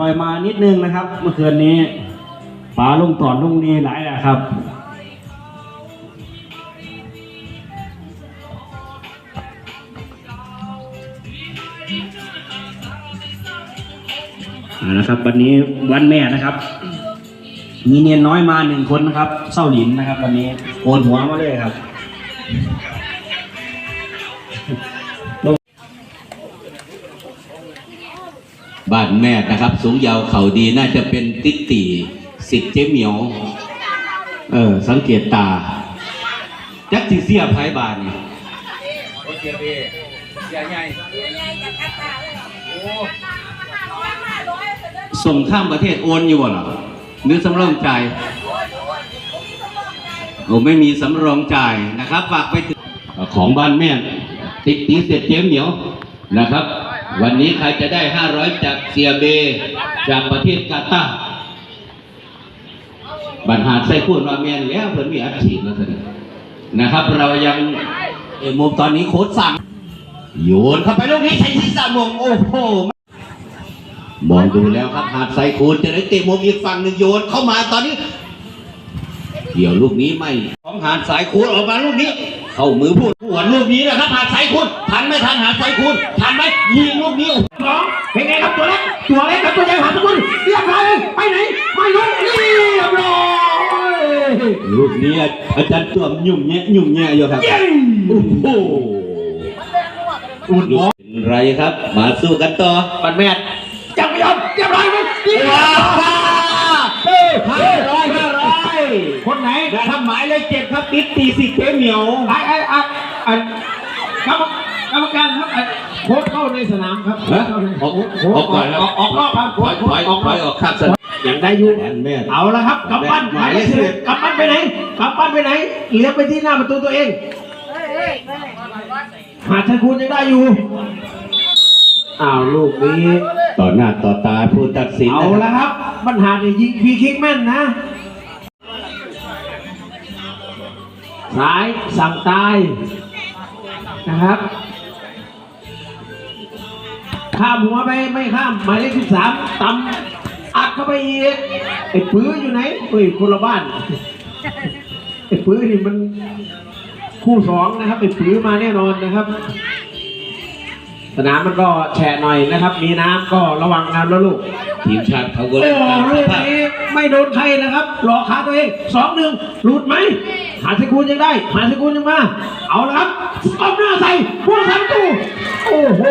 ล่อยมานิดนึงนะครับ เมื่อคืนนี้ป๋าลุงต่อนลุงนี้หลายแหละครับนะครับ วันนี้วันแม่นะครับ มีเนียนน้อยมาหนึ่งคนนะครับเศร้าหลินนะครับ วันนี้โกนหัวมาเลยครับ บ้านแม่นะครับ สูงยาวเข่าดีน่าจะเป็นติติสิทธิ์เจ๊เหมียว เออ สังเกตตาจักสิเสียไพ่บานนี่ส่งข้ามประเทศโอนอยู่บ่หรอหรือสำรองจ่ายโอ้ไม่มีสำรองจ่ายนะครับฝากไปถึงของบ้านแม่ ติดตีเสร็จเจ๊เหมียวนะครับ วันนี้ใครจะได้ 500 จากเซียเบ จากประเทศกาตาร์บัญหาใส่พูดว่าแมนแล้วเพิ่นมีอัดฉีดแล้วสินะครับ เรายังเอมุมตอนนี้โค้ดสั่งโยนเข้าไปลูกนี้ใช้ศีรษะมงโอ้โหมองดูแล้วครับหาดไซคูนจะได้เตะมุมอีกฝั่งหนึ่งโยนเข้ามาตอนนี้เดี๋ยวลูกนี้ไม่ของหาดสายคูณออกมาลูกนี้ เข้ามือพูดหวนลูกนี้นะครับหาดสายคูณทันไหมทันหาดสายคูณทันไหมยิงลูกนี้น้องเป็นไงครับตัวเล็กตัวเล็กครับตัวใหญ่หาทุกคนเรียบร้อยเลยไปไหนไม่รู้เรียบร้อยลูกนี้อาจารย์ตัวมยุ่งแงะยุ่งแงะอยู่ครับเย้โอ้โหอุดหมอเป็นไรครับ มาสู้กันต่อปันแมทยังไม่ยอมเรียบร้อยไหมเรียบร้อยเฮ้ยห้าร้อยห้าร้อย คนไหนแต่ทำหมายเลขเจ็ดครับติดตีสิเจ๊เหมียวไอ้ไอ้ไอ้ไอ้กรรมกรรมการครับไอ้โค้ชเข้าในสนามครับฮะเข้าในออกโค้ชออกก่อนแล้วออกออกรอบครับถโค้อยชถอยออกถรออยบออกข้างสนามยังได้อยู่แอนแม่เอาละครับกำปั้นหมายเลขสิบเอ็ดกำปั้นไปไหนกำปั้นไปไหนเลี้ยวไปที่หน้าประตูตัวเองหาชัยคุณยังได้อยู่อ้าวลูกนี้ ต่อหน้าต่อตาผู้ตัดสินเอานะคละรับ ครับปัญหาเนี่ยยิงฟรีคิกแม่นนะ สายสั่งตายนะครับ ข้ามหัวไปไม่ข้ามหมายเลขสิบสามตำอัดเข้าไปอีกไอ้ปื้ออยู่ไหนเฮ้ยคนละบ้านไอ้ปื้อนี่มันคู่สองนะครับไอ้ปื้อมาแน่นอนนะครับ สนามมันก็แฉะหน่อยนะครับ มีน้ำก็ระวังน้ำแล้วลูกทีมชาติเขาก็โอ้เล่นตามลูสกภาพนี้ ไม่โดนใครนะครับ หลอกขาตัวเองสองหนึ่งหลุดไหมหาสกุลยังได้หาสกุลยังมา เอาละครับเอาหน้าใส่ผู้รักษาประตูโอ้โห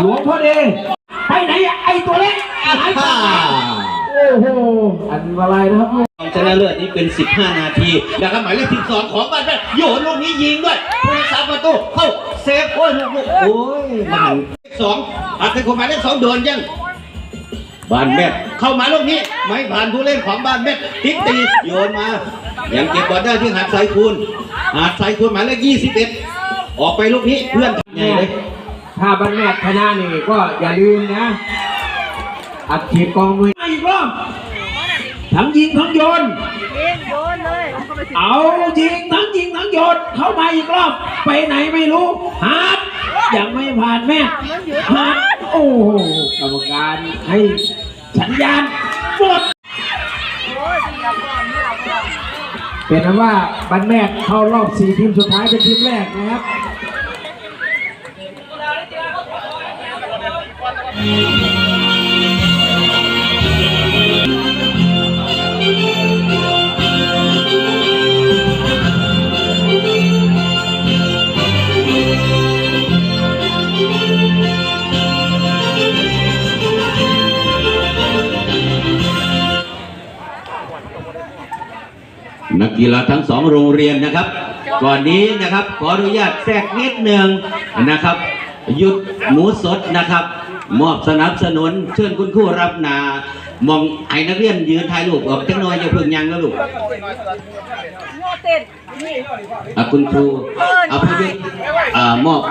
หลวงพ่อเดชไปไหนอะไอตัวเล็กหายไปไหนโอ้โหอันอะไรนะครับชนะเลิศนี้เป็น 15 นาทีนะครับหมายเลข12 ของบ้านแม่โยนลูกนี้ยิงด้วยผู้รักษาประตูเข้าเซฟโอ้ยลูกลูกโอ้ยมันสองอัดเป็นคนหมายเลขสองโดนยังบ้านแม่เข้ามาลูกนี้ ไม่ผ่านผู้เล่นของบ้านแม่ติดตีโยนมา ยังเก็บบอลได้ที่หาดไซคูนหาดไซคูนหมายเลข21ออกไปลูกนี้เพื่อนไงเลย ถ้าบันแมทชนะนี่ก็อย่าลืมนะ อัดฉีดกองมืออีกรอบทั้งยิงทั้งโยนยิงโยนเลยเอายิงทั้งยิงทั้งโยนเข้ามาอีกรอบไปไหนไม่รู้ฮาร์ดยังไม่ผ่านแม่ฮาร์ดโอ้โหกรรมการให้สัญญาณ หมดเป็นนั้นว่าบันแมกเข้ารอบสี่ทีมสุดท้ายเป็นทีมแรกนะครับ นักกีฬาทั้งสองโรงเรียนนะครับ ก่อนนี้นะครับขออนุญาตแทรกนิดหนึ่งนะครับ หยุดหมูสดนะครับ มอบสนับสนุนเชิญคุณครูรับหนามองไอ้นักเรียนยืนถ่ายรูปออกจังน้อยอย่าเพิ่งยังนะลูกอะคุณครูเอาพยุอ่ามอบ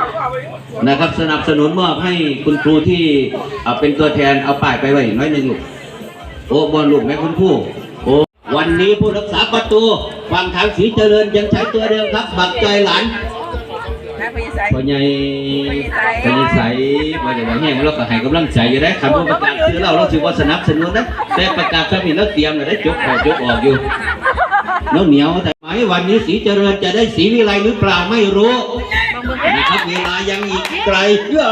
นะครับสนับสนุนมอบให้คุณครูที่เป็นตัวแทนเอาป้ายไปไว้น้อยหนึ่งลูกโอ้บอลลูกแม่คุณครู วันนี้ผู้รักษาประตูฝั่งทางสีเจริญยังใช้ตัวเดิมครับ บักใจหลานพยาไซพ่อใหญ่พ่อใหญ่ใสว่าจะว่าแห้งแล้วก็ให้กำลังใจอยู่ได้คันว่าประกาศซื้อเราเราถือว่าสนับสนุนนะแต่ประกาศถ้ามีแล้วเตรียมเลยได้จบเข้าจบออกอยู่แล้วเหนียวแต่ไหมวันนี้สีเจริญจะได้สีวิไลหรือเปล่าไม่รู้นะครับเวลายังอีกไกลเอ้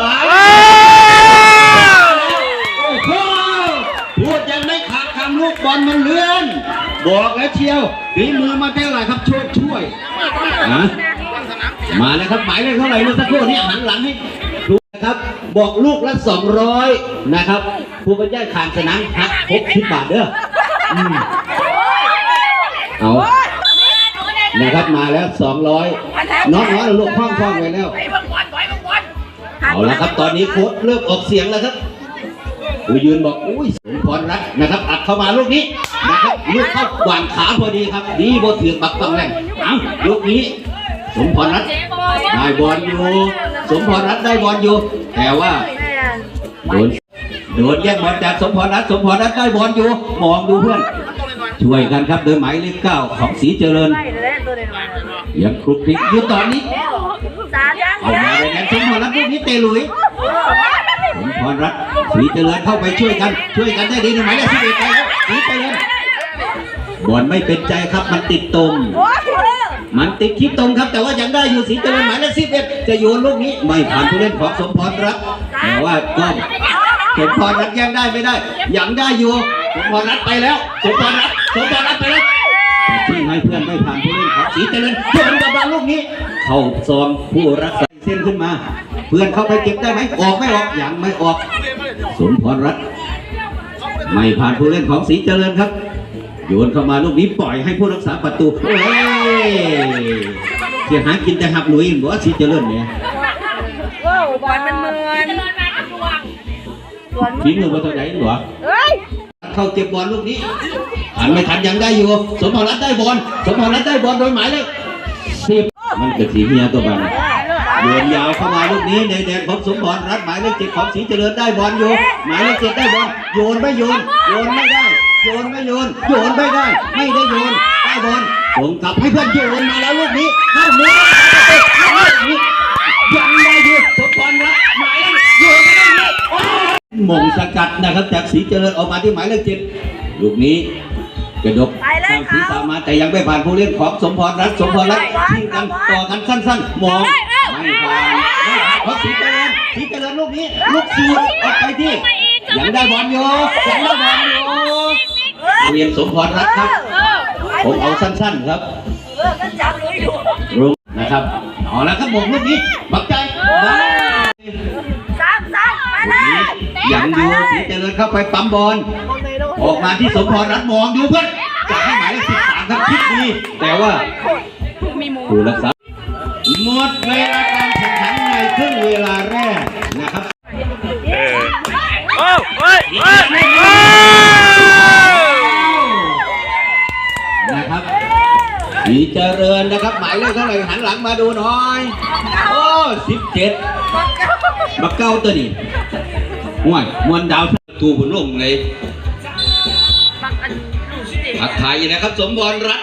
ยโอ้โหพูดยังไม่ขาดคำลูกบอลมันเลื่อน บอกแล้วเชียวฝีมือมาเท่าไหร่ครับช่วยช่วยฮะมาแล้วครับหมายเลขเท่าไหร่เมื่อสักครู่นี้หันหลังให้ดูนะครับ บอกลูกละสองร้อยนะครับผู้บรรยายขานสนามหักหกสิบบาทเด้อเอานะครับมาแล้วสองร้อยน้องๆลูกคล่องๆไว้แล้วเอาละครับตอนนี้โค้ชเริ่มออกเสียงแล้วครับ อุยยืนบอกอุ้ยสมพรรัตน์นะครับอัดเข้ามาลูกนี้นะครับลูกเข้าหวานขาพอดีครับดีบทถือปักต้องแรงเอาลูกนี้ สมพรรัตน์ได้บอลอยู่สมพรรัตน์ได้บอลอยู่แต่ว่าโดนโดนแย่งบอลจากสมพรรัตน์สมพรรัตน์ได้บอลอยู่มองดูเพื่อน ช่วยกันครับโดยหมายเลขเก้าของสีเจริญไม่เลยตัวเดียวยังคลุกคลิกอยู่ตอนนี้สามยังเอามาเลยกันสมพรรัตน์ลูกนี้เตะหลุยสมพรรัตน์ สีเจริญเข้าไปช่วยกัน ช่วยกันได้ดีในหมายเลขสิบเอ็ดไปครับสีเจริญบอลไม่เป็นใจครับมันติดตมมันติดคลิปตรงครับ แต่ว่ายังได้อยู่สีเจริญหมายเลขสิบเอ็ดจะโยนลูกนี้ไม่ผ่านผู้เล่นของสมพรรัตน์แต่ว่าก็สมพรรัตน์ยังได้ไม่ได้ ยังได้อยู่สมพรรัตน์ไปแล้วสมพรรัตน์สมพรรัตน์ไปแล้วที่ให้เพื่อนไม่ผ่านผู้เล่นของสีเจริญโยนกับบอลลูกนี้ เข้าซองผู้รักษาเส้นขึ้นมา เพื่อนเข้าไปเก็บได้ไหมออกไม่ออกยังไม่ออกสมพรรัตน์ไม่ผ่านผู้เล่นของสีเจริญครับโยนเข้ามาลูกนี้ปล่อยให้ผู้รักษาประตูโอ้ยเสียหายกินแต่หักหลุยบอกว่าสีเจริญเนี่ยว้าวบอลมันเหมือนสวนฝีมือมาตัวไหนหรอเฮ้ยเข้าเก็บบอลลูกนี้หันไม่ทันยังได้อยู่ สมพรรัตน์ได้บอลสมพรรัตน์ได้บอลโดยหมายเลขสิบมันเป็นสีเมียตัวบัน โยนยาวเข้ามาลูกนี้ในแดนของสมพรรัตน์หมายเลขเจ็ดของสีเจริญได้บอลอยู่หมายเลขเจ็ดได้บอลโยนไม่โยนโยนไม่ได้โยนไม่โยนโยนไม่ได้ ไม่ได้โยนได้บอลส่งกลับให้เพื่อนโยนมาแล้วลูกนี้เข้ามือยังได้อยู่สมพรรัตน์หมายเลขโยนไม่ได้เลยโอ้ยมงสกัดนะครับจากสีเจริญออกมาที่หมายเลขเจ็ดลูกนี้กระดกทางศีรษะมาแต่ยังไม่ผ่านผู้เล่นของสมพรรัตน์สมพรรัตน์ทิ้งกันต่อกันสั้นๆมอง ไม่ผ่านไม่ผ่านเพราะสีเจริญสีเจริญลูกนี้ ลูกสูดออกไปที่ยังได้บอลอยู่ยังได้บอลอยู่เรียนสมพรรัตน์ครับ ผมเอาสั้นๆครับเออจับเลยอยู่นะครับเอาละครับมงลูกนี้บักใจมาสามสามมาเลยยังอยู่สีเจริญเข้าไปปั๊มบอลออกมาที่สมพรรัตน์มองดูเพื่อนจะให้หมายเลขสิบสามครับคิดดีแต่ว่าผู้รักษา หมดเวลาการแข่งขันในครึ่งเวลาแรกนะครับโอ้เฮ้ยเฮ้ยเฮ้ยนะครับสีเจริญนะครับ หมายเลขเท่าไหร่หันหลังมาดูหน่อย โอ้สิบเจ็ดบักเก้าตัวนี้ห่วยมวนดาวทูผุนลงเลยทักทายนะครับ สมบรรัต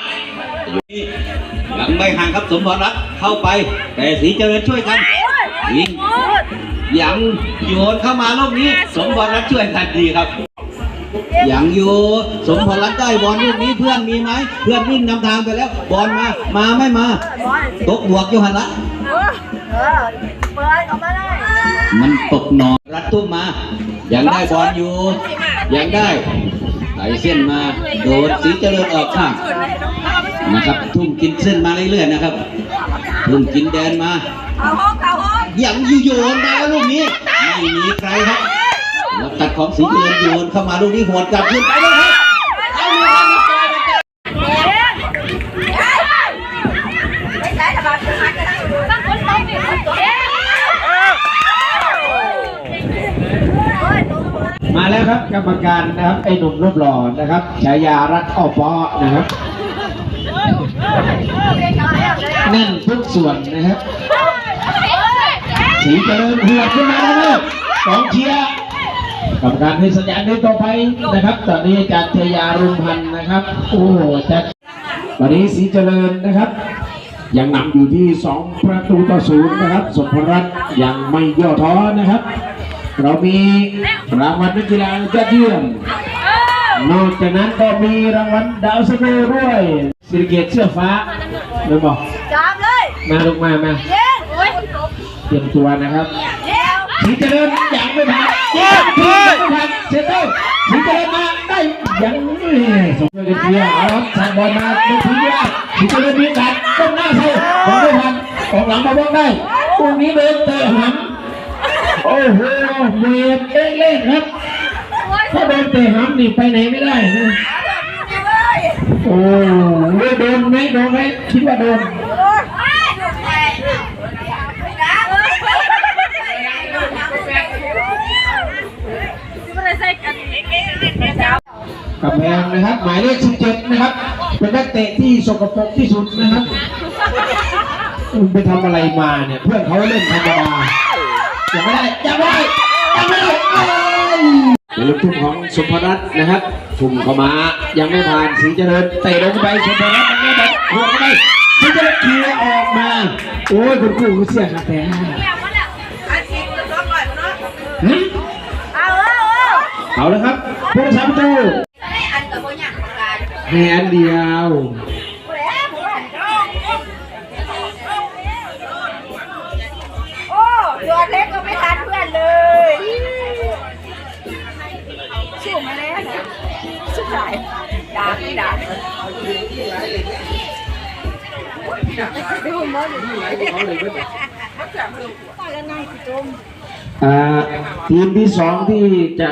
ไม่ห่างครับสมบรรัตน์เข้าไป แต่สีเจริญช่วยกันยิงยังโยนเข้ามาลูกนี้ สมบรรัตน์ช่วยกันดีครับยังอยู่สมพรรัตน์ได้บอลลูกนี้เพื่อนมีไหมเพื่อนวิ่งนำทางไปแล้วบอลมามาไม่มาตกบวกอยู่หันละเออเปิดออกมันตกหนอนรัดตุ้มมา ยังได้บอลอยู่ ยังได้ไหลเส้นมา โดดสีเจริญออกข้าง นะครับทุ่มกินเส้นมาเรื่อยๆนะครับทุ่มกินแดนมาเอาห้องเอาห้องยังอยู่โยนมาแล้วลูกนี้ไม่มีใครครับแล้วตัดของสีเจริญโยนเข้ามาลูกนี้หวดกลับขึ้นไปเลยครับเอาเลยครับไม่ใช่ระบาดขึ้นมากันตั้งคนต้องดิเอ๊ะมาแล้วครับกรรมการนะครับไอ้หนุ่มรูปหล่อนะครับฉายารักอ้อฟ้อนะครับ แน่นทุกส่วนนะครับสีเจริญหัวดขึ้นมาแล้วกองเชียร์กรรมการให้สัญญาณเดินต่อไปนะครับ ตอนนี้อาจารย์ชยารุมพันธ์นะครับ โอ้โหจะวันนี้สีเจริญนะครับ ยังนำอยู่ที่ 2 ประตูต่อศูนย์นะครับสมพรัตน์ยังไม่ย่อท้อนะครับ เรามีรางวัลนักกีฬายอดเยี่ยม นอกจากนั้นก็มีรางวัลดาวซันโวด้วยสิริเกตเสื้อฟ้าเดี๋ยวบอกจับเลย มาลูกมามาเย้โอ้ยเตรียมตัวนะครับเย้สีเจริญยังไม่ผ่านยังไม่ผ่านเซเตอร์สีเจริญมาได้ยังไม่สมกันเชียร์เอาครับทางบอลมาไม่ทิ้งยากสีเจริญมีการก้มหน้าใส่บอลไม่ผ่านออกหลังมาบ้างได้ตรงนี้เดินเตะหันโอ้โหเมียเล่นๆครับ ถ้าโดนเตะหันนี่ไปไหนไม่ได้นะโอ้โหโดนไหมโดนไหมคิดว่าโดนโอ้ยแม่นะเอ้ยไม่ได้ใส่กับแพงนะครับหมายเลข17นะครับ เป็นนักเตะที่สกปรกที่สุดนะครับคุณไปทำอะไรมาเนี่ย เพื่อนเขาเล่นธรรมดายังไม่ได้ยังไม่ได้ยังไม่ได้ เป็นลูกทุ่งของสมพรัตน์นะครับทุ่มเข้ามายังไม่ผ่านสีเจริญเตะลงไปสมพรัตน์ยังไม่ได้หัวเข้าไปสีเจริญเคลียร์ออกมา โอ้ยคุณครูก็เสียขาดแต่อาชีพร้องหน่อยเนาะฮะเอาเอาเอาเอาเลยครับผู้รักษาประตูอันกับพวกอย่างประกาศแฮนด์เดียว ด่าไม่ด่าดูมั้งกันนั่งสิจมอ่าทีมที่สองที่จะ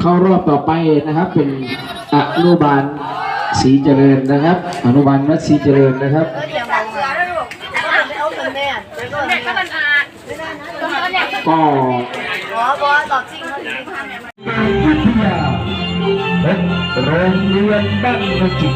เข้ารอบต่อไปนะครับ เป็นอนุบาลศรีเจริญนะครับ อนุบาลวัดศรีเจริญนะครับเดี๋ยวตัดเสือแล้วลูก เป็นโรงเรียนบ้านนจิต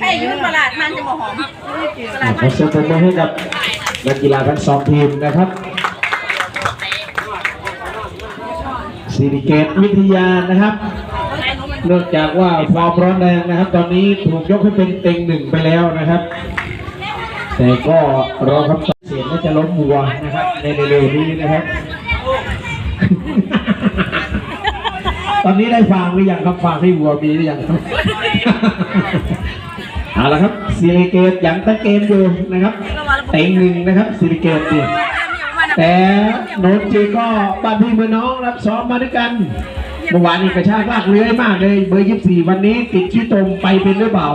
ให้ยืนตลาดมันจะมาหอมตลาดขอเสียงปรบมือให้กับนักกีฬาทั้งสองทีมนะครับสิริเกตวิทยานะครับ เนื่องจากว่าความร้อนแรงนะครับ ตอนนี้ถูกยกให้เป็นเต็งหนึ่งไปแล้วนะครับ แต่ก็รอคำตัดเสียงว่าจะล้มวัวนะครับ ในเร็วๆนี้นะครับ ตอนนี้ได้ฟังหรือยังครับฟังให้วัวมีหรือยังครับเอาละครับสิริเกตยังตั้งเกมอยู่นะครับเต็งหนึ่งนะครับสิริเกตเนี่ยแต่โนนจีก็บ้านพี่เมืองน้องรับซ้อมมาด้วยกัน มื่อวานนี้กระชากลากเลื้อยมากเลย เบอร์ยี่สี่วันนี้ติดขี้ตมไปเป็นหรือเปล่า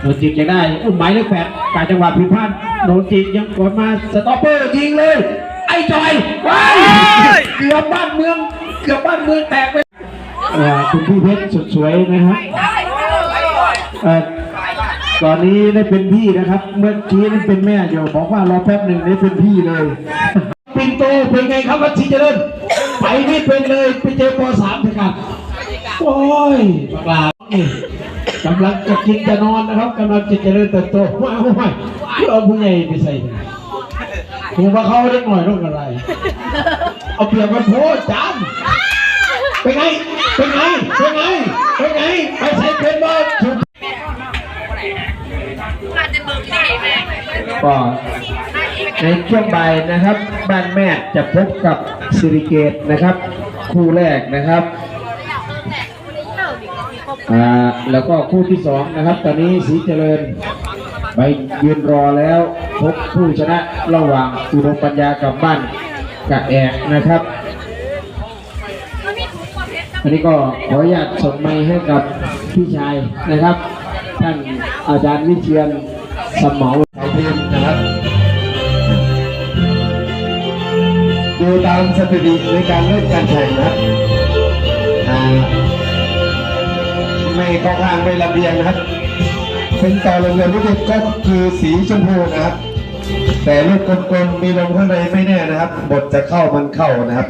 โนนจิกจะได้อุ้มหมายเลขแปดการจังหวะผิดพลาดโนนจิกยังกดมาสต็อปเปอร์ยิงเลย ไอ้จอยว้ายเกือบบ้านเมืองเกือบบ้านเมืองแตกไปเอ่อคุณพี่เพชรสุดสวยนะครับเอ่อตอนนี้ได้เป็นพี่นะครับ เมื่อกี้นั่นเป็นแม่อยู่บอกว่ารอแป๊บหนึ่งได้เป็นพี่เลยปินโตเป็นไงครับวัดศรีเจริญ ไปไม่เป็นเลยไปเจอปสามเถอะครับโอ้ยปลานี่กำลังจะกินจะนอนนะครับกำลังจะเจริญเติบโตว้าวว้าวเอาผู้ใหญ่ไปใส่เนี่ยผมว่าเขาเล็กหน่อยต้องอะไร เอาเปรียบมันโพดจานเป็นไง เป็นไง เป็นไง เป็นไง ไปใส่เป็นบอลถูกก็ ในช่วงบ่ายนะครับ บ้านแม่จะพบกับสิริเกตนะครับ คู่แรกนะครับอ่าแล้วก็คู่ที่สองนะครับ ตอนนี้สีเจริญไปยืนรอแล้วพบผู้ชนะระหว่างอุดมปัญญากับบ้านกะแอกนะครับ อันนี้ก็ขออนุญาตส่งไม้ให้กับพี่ชายนะครับ ท่านอาจารย์วิเชียนสมเหมาสายพิมพ์นะครับามสถิติในการเล่นการแข่งนะอ่าไม่เข้าข้างไม่ลำเอียงนะครับ เป็นต่อลงเรือลูกก็คือสีชมพูนะครับ แต่ลูกกลมๆมีลมข้างในไม่แน่นะครับ บทจะเข้ามันเข้านะครับ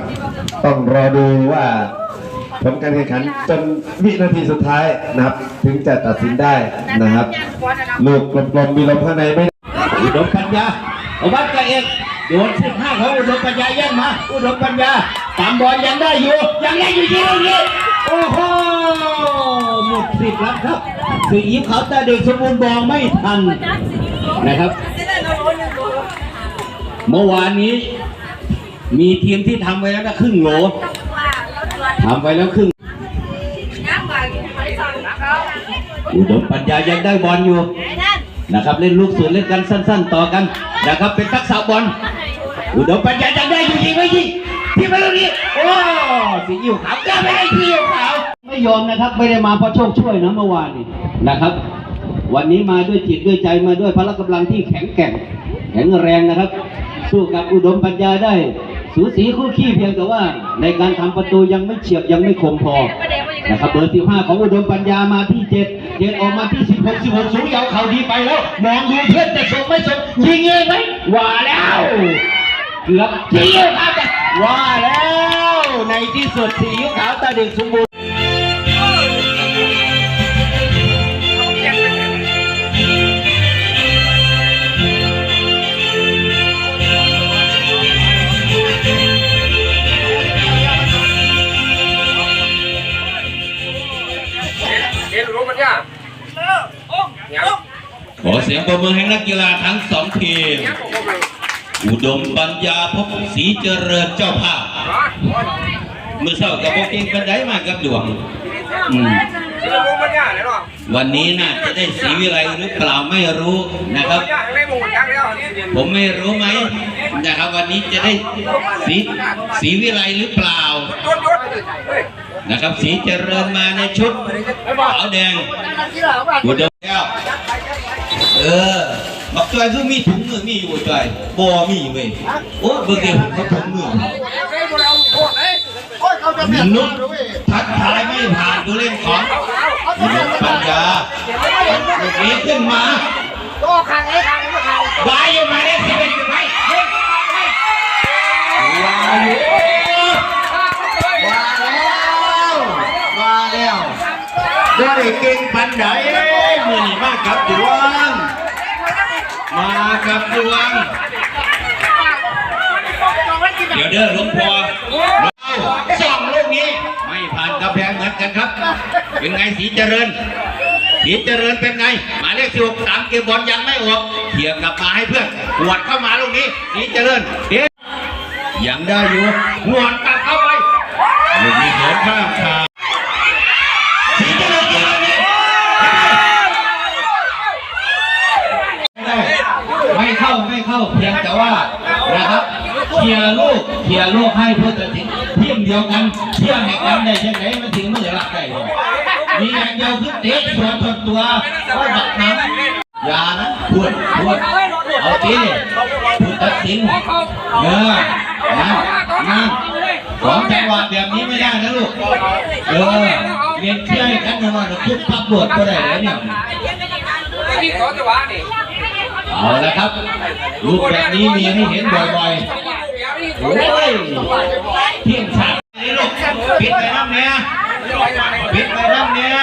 ต้องรอดูว่าผลการแข่งขันจนวินาทีสุดท้ายนะครับ ถึงจะตัดสินได้นะครับ ลูกกลมๆมีลมข้างในไม่อุดมปัญญาอาวัดกันเอง โดนสิบห้าของอุดมปัญญาแย่งมา อุดมปัญญาตามบอลยังได้อยู่ ยังได้อยู่ที่ตรงนี้โอ้โหหมดสิบแล้วครับสีอิ๊วขาวตาเด็กสมบูรณ์บองไม่ทันนะครับ เมื่อวานนี้ มีทีมที่ทำไว้แล้วนะครึ่งโหลทำไว้แล้วครึ่งอุดมปัญญายังได้บอลอยู่นะครับเล่นลูกสวนเล่นกันสั้น ๆ ต่อกันนะครับเป็นทักษะบอล อุดมปัญญายังได้อยู่ยิงไม่ยิงที่มาตรงนี้โอ้สีอิ้วขาวก็ไม่ได้ที่อิ้วขาวไม่ยอมนะครับไม่ได้มาเพราะโชคช่วยนะเมื่อวานนี้นะครับ วันนี้มาด้วยจิตด้วยใจมาด้วยพละกำลังที่แข็งแกร่งแข็งแรงนะครับ สู้กับอุดมปัญญาได้สูสีคู่ขี้เพียงแต่ว่าในการทำประตูยังไม่เฉียบยังไม่คมพอนะครับเบอร์สิบห้าของอุดมปัญญามาที่เจ็ดเจ็ดออกมาที่สิบหกสิบหกสูงยาวเข่าดีไปแล้วมองดูเพื่อนจะส่งไม่ส่งยิงเองไหมว่าแล้วเกือบยิงครับว่าแล้วในที่สุดสีอิ๊วขาวตาเด็กสมบูรณ์เห็นรู้มันยังยังขอเสียงปรบมือให้นักกีฬาทั้งสองทีม อุดมปัญญาพบศรีเจริญเจ้าภาพเมื่อเศร้ากับโบเก่งกันได้มากับดวงอืมเห็นรู้มันยังวันนี้น่าจะได้สีวิไลหรือเปล่าไม่รู้นะครับ ผมไม่รู้ไหมนะครับ วันนี้จะได้สีสีวิไลหรือเปล่า นะครับสีเจริญมาในชุดขาวแดงอุดมแก้วเออ บอกจอยคือมีถุงมือมีอยู่จอยบอมีเว้ยโอ้เบอร์เดียวเขาถุงมือนุ๊กทักทายไม่ผ่านตัวเล่นของอุดมปัญญาลูกนี้ขึ้นมาก็ขังไอ้ขังไอ้ขังวายอยู่มาได้สิเป็นไปวายอยู่ว่าแล้วว่าแล้วได้เก่งปันไดมือนี่มากับดวง มากับดวง เดี๋ยวเด้อหลวงพ่อสองลูกนี้ ไม่ผ่านกำแพงเหมือนกันครับ เป็นไงสีเจริญ สีเจริญเป็นไง หมายเลขสิบหกสามเกมบอลยังไม่ออกเขี่ยกลับมาให้เพื่อนหวดเข้ามาลูกนี้ สีเจริญเอ๊ะยังได้อยู่หวดกลับเข้าไปลูกนี้เดินข้ามทา เข้าเพียงแต่ว่านะครับเคลียร์ลูกเคลียร์ลูกให้เพื่อจะถึงเที่ยงเดียวกันเที่ยงแห่งกันได้ยังไงมาถึงมือหลักได้มีอย่างเดียวคือเตะสวนชนตัวว่าดักน้ำอย่านะพูดพูดเอาทีพูดตัดสินเออนะนะสองจังหวะแบบนี้ไม่ได้นะลูกเออเรียนเที่ยวให้กันนะว่าจะทุบพับบวชก็ได้แล้วเนี่ยนี่ขอจังหวะนี่ เอาละครับรูปแบบนี้มีให้เห็นบ่อยๆโอ้ยเที่ยงฉากนี่ลูกปิดไปน้ำเนี่ยปิดไปน้ำเนี่ย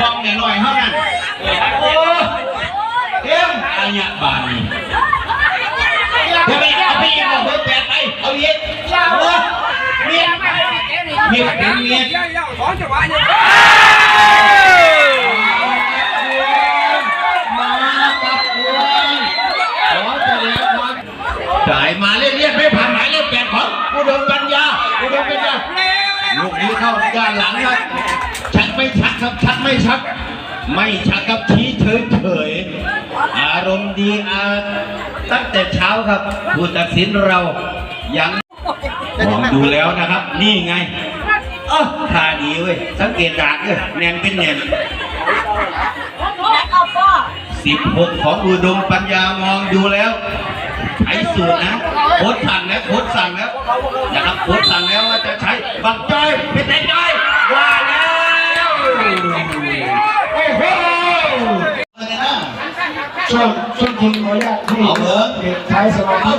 ฟองหน่อยเท่านั้นโอ้เอ็มอันยะบานี้เดี๋ยวไปเอาไปยิงเอาเบอร์แปดไปเอาเย็ดเออเมียเมียเป็นเมีย ยังยังขอจังหวะยัง มากับดวงขอแสดงความ จ่ายมาเรียกๆไม่ผ่านหมายเลขแปดของอุดมปัญญาอุดมปัญญาลูกนี้เข้าด้านหลังครับชักไม่ชักครับชักไม่ชัก ไม่ชักครับชี้เฉยเฉยๆอารมณ์ดีอาตั้งแต่เช้าครับผู้ตัดสินเรายังมองดูแล้วนะครับ นี่ไงเออท่าดีเว้ยสังเกตดากเลยแนนเป็นแนนสิบหกของอุดมปัญญามองดูแล้ว ใช้สูตรนะโค้ดสั่งแล้วโค้ดสั่งแล้วนะครับโค้ดสั่งแล้วว่าจะใช้บังจ้อยเป็นแต่จ้อยว่าแล้วโอ้โหช่วงช่วงยิงขออนุญาตที่เอาเถอะเด็กใช้สมาธิ